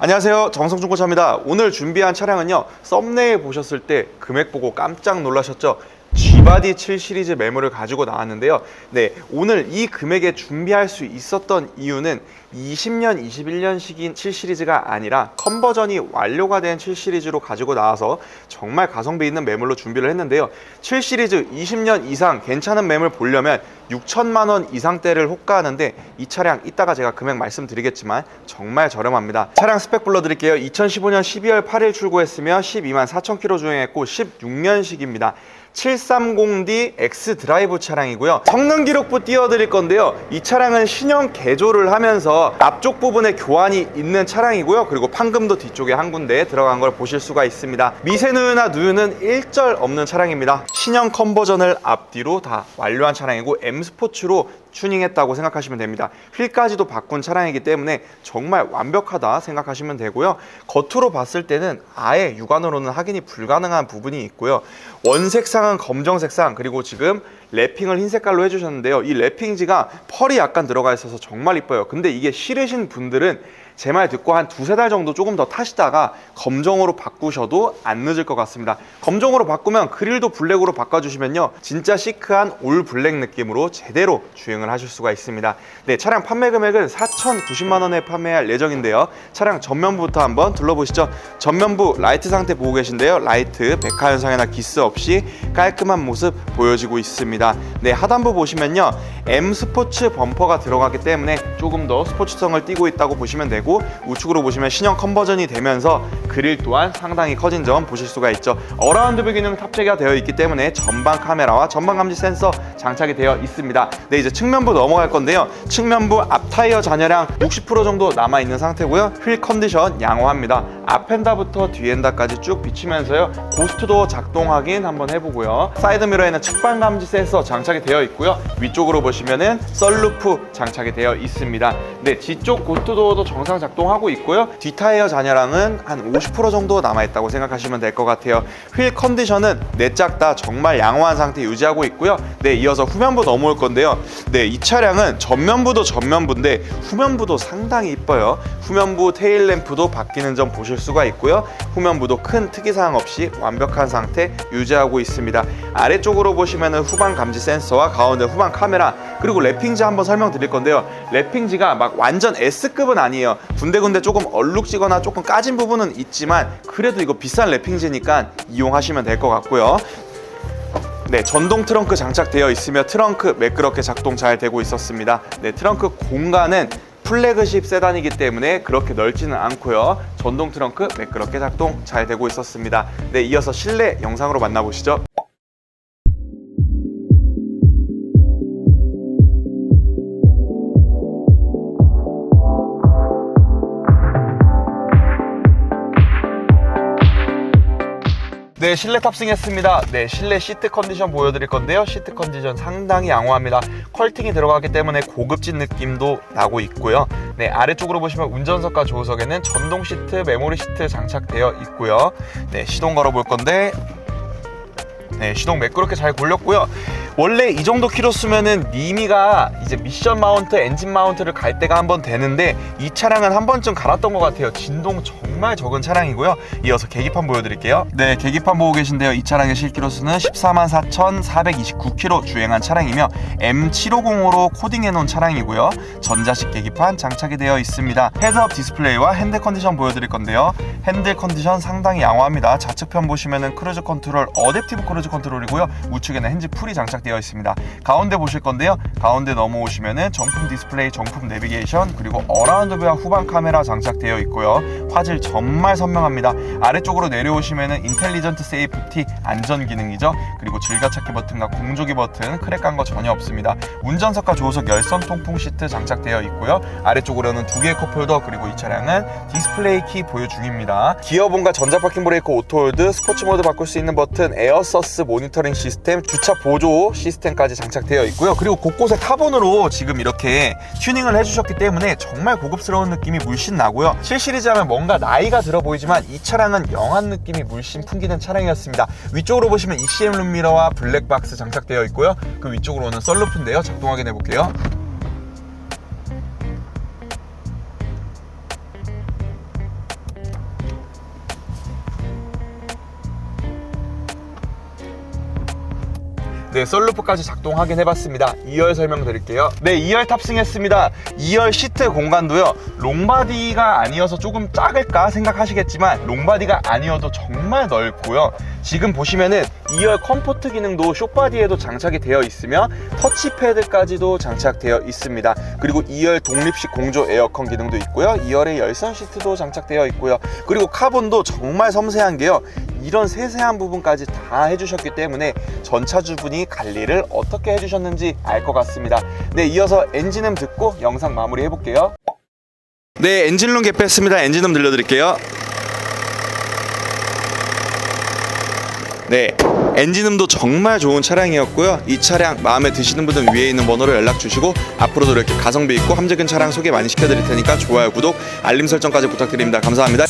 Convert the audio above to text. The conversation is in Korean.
안녕하세요. 정성중 고차입니다. 오늘 준비한 차량은요 썸네일 보셨을 때 금액 보고 깜짝 놀라셨죠 G바디 7 시리즈 매물을 가지고 나왔는데요 네 오늘 이 금액에 준비할 수 있었던 이유는 20년 21년식인 7 시리즈가 아니라 컨버전이 완료가 된 7 시리즈로 가지고 나와서 정말 가성비 있는 매물로 준비를 했는데요 7 시리즈 20년 이상 괜찮은 매물 보려면 6천만 원 이상대를 호가하는데 이 차량 이따가 제가 금액 말씀드리겠지만 정말 저렴합니다. 차량 스펙 불러드릴게요. 2015년 12월 8일 출고했으며 12만 4천 킬로 주행했고 16년식입니다. 730D X 드라이브 차량이고요. 성능 기록부 띄워드릴 건데요. 이 차량은 신형 개조를 하면서 앞쪽 부분에 교환이 있는 차량이고요. 그리고 판금도 뒤쪽에 한 군데 들어간 걸 보실 수가 있습니다. 미세누유나 누유는 일절 없는 차량입니다. 신형 컨버전을 앞뒤로 다 완료한 차량이고 M 스포츠로 튜닝했다고 생각하시면 됩니다. 휠까지도 바꾼 차량이기 때문에 정말 완벽하다 생각하시면 되고요. 겉으로 봤을 때는 아예 육안으로는 확인이 불가능한 부분이 있고요. 원색상은 검정색상 그리고 지금 랩핑을 흰 색깔로 해주셨는데요. 이 랩핑지가 펄이 약간 들어가 있어서 정말 이뻐요. 근데 이게 싫으신 분들은 제 말 듣고 한 두세 달 정도 조금 더 타시다가 검정으로 바꾸셔도 안 늦을 것 같습니다. 검정으로 바꾸면 그릴도 블랙으로 바꿔주시면요. 진짜 시크한 올 블랙 느낌으로 제대로 주행을 하실 수가 있습니다. 네, 차량 판매 금액은 4,090만 원에 판매할 예정인데요. 차량 전면부터 한번 둘러보시죠. 전면부 라이트 상태 보고 계신데요. 라이트, 백화 현상이나 기스 없이 깔끔한 모습 보여지고 있습니다. 네, 하단부 보시면요. M 스포츠 범퍼가 들어가기 때문에 조금 더 스포츠성을 띠고 있다고 보시면 되고 우측으로 보시면 신형 컨버전이 되면서 그릴 또한 상당히 커진 점 보실 수가 있죠. 어라운드 뷰 기능 탑재가 되어 있기 때문에 전방 카메라와 전방 감지 센서 장착이 되어 있습니다. 네, 이제 측면부 넘어갈 건데요. 측면부 앞 타이어 잔여량 60% 정도 남아 있는 상태고요. 휠 컨디션 양호합니다. 앞엔다부터 뒤엔다까지 쭉 비치면서요. 고스트도 작동 확인 한번 해보고요. 사이드 미러에는 측방 감지 센서 장착이 되어 있고요. 위쪽으로 보시면은 썰루프 장착이 되어 있습니다. 네, 뒤쪽 고스트 도어도 정상 작동하고 있고요. 뒷 타이어 잔여량은 한 50% 정도 남아 있다고 생각하시면 될 것 같아요. 휠 컨디션은 내짝 다 정말 양호한 상태 유지하고 있고요. 네, 이어서 후면부 넘어올 건데요. 네, 이 차량은 전면부도 전면부인데 후면부도 상당히 이뻐요. 후면부 테일 램프도 바뀌는 점 보실 수가 있고요. 후면부도 큰 특이사항 없이 완벽한 상태 유지하고 있습니다. 아래쪽으로 보시면은 후방 감지 센서와 가운데 후방 카메라 그리고 랩핑지 한번 설명드릴 건데요. 랩핑지가 막 완전 S급은 아니에요. 군데군데 조금 얼룩지거나 조금 까진 부분은 있지만 그래도 이거 비싼 랩핑지니까 이용하시면 될 것 같고요. 네, 전동 트렁크 장착되어 있으며 트렁크 매끄럽게 작동 잘 되고 있었습니다. 네, 트렁크 공간은 플래그십 세단이기 때문에 그렇게 넓지는 않고요. 전동 트렁크 매끄럽게 작동 잘 되고 있었습니다. 네, 이어서 실내 영상으로 만나보시죠. 네, 실내 탑승했습니다. 네, 실내 시트 컨디션 보여드릴 건데요. 시트 컨디션 상당히 양호합니다. 컬팅이 들어가기 때문에 고급진 느낌도 나고 있고요. 네, 아래쪽으로 보시면 운전석과 조수석에는 전동 시트, 메모리 시트 장착되어 있고요. 네, 시동 걸어 볼 건데 네, 시동 매끄럽게 잘 굴렸고요. 원래 이 정도 키로 쓰면은 미미가 이제 미션 마운트, 엔진 마운트를 갈 때가 한 번 되는데 이 차량은 한 번쯤 갈았던 것 같아요. 진동 정말 적은 차량이고요. 이어서 계기판 보여드릴게요. 네, 계기판 보고 계신데요. 이 차량의 실키로수는 14만 4,429km 주행한 차량이며 M750으로 코딩해 놓은 차량이고요. 전자식 계기판 장착이 되어 있습니다. 헤드업 디스플레이와 핸들 컨디션 보여드릴 건데요. 핸들 컨디션 상당히 양호합니다. 좌측편 보시면은 크루즈 컨트롤, 어댑티브 크루즈 컨트롤이고요. 우측에는 핸즈 풀이 장착 되어 있습니다. 가운데 보실 건데요. 가운데 넘어오시면은 정품 디스플레이, 정품 내비게이션, 그리고 어라운드 뷰와 후방 카메라 장착되어 있고요. 화질 정말 선명합니다. 아래쪽으로 내려오시면은 인텔리전트 세이프티 안전 기능이죠. 그리고 즐겨찾기 버튼과 공조기 버튼 크랙 간 거 전혀 없습니다. 운전석과 조수석 열선 통풍 시트 장착되어 있고요. 아래쪽으로는 두 개의 컵홀더 그리고 이 차량은 디스플레이 키 보유 중입니다. 기어본과 전자 파킹 브레이크 오토홀드, 스포츠 모드 바꿀 수 있는 버튼, 에어서스 모니터링 시스템, 주차 보조 시스템까지 장착되어 있고요. 그리고 곳곳에 카본으로 지금 이렇게 튜닝을 해주셨기 때문에 정말 고급스러운 느낌이 물씬 나고요. 7 시리즈 하면 뭔가 나이가 들어 보이지만 이 차량은 영한 느낌이 물씬 풍기는 차량이었습니다. 위쪽으로 보시면 ECM 룸미러와 블랙박스 장착되어 있고요. 그 위쪽으로는 썰루프인데요. 작동 확인해 볼게요. 네, 썰루프까지 작동 확인해봤습니다. 2열 설명드릴게요. 네, 2열 탑승했습니다. 2열 시트 공간도요. 롱바디가 아니어서 조금 작을까 생각하시겠지만 롱바디가 아니어도 정말 넓고요. 지금 보시면은 2열 컴포트 기능도 숏바디에도 장착이 되어 있으며 터치패드까지도 장착되어 있습니다. 그리고 2열 독립식 공조 에어컨 기능도 있고요. 2열에 열선 시트도 장착되어 있고요. 그리고 카본도 정말 섬세한 게요. 이런 세세한 부분까지 다 해주셨기 때문에 전차주분이 관리를 어떻게 해주셨는지 알 것 같습니다. 네, 이어서 엔진음 듣고 영상 마무리 해볼게요. 네, 엔진룸 개폐했습니다. 엔진음 들려드릴게요. 네, 엔진음도 정말 좋은 차량이었고요. 이 차량 마음에 드시는 분은 위에 있는 번호로 연락 주시고 앞으로도 이렇게 가성비 있고 함재근 차량 소개 많이 시켜드릴 테니까 좋아요, 구독, 알림 설정까지 부탁드립니다. 감사합니다.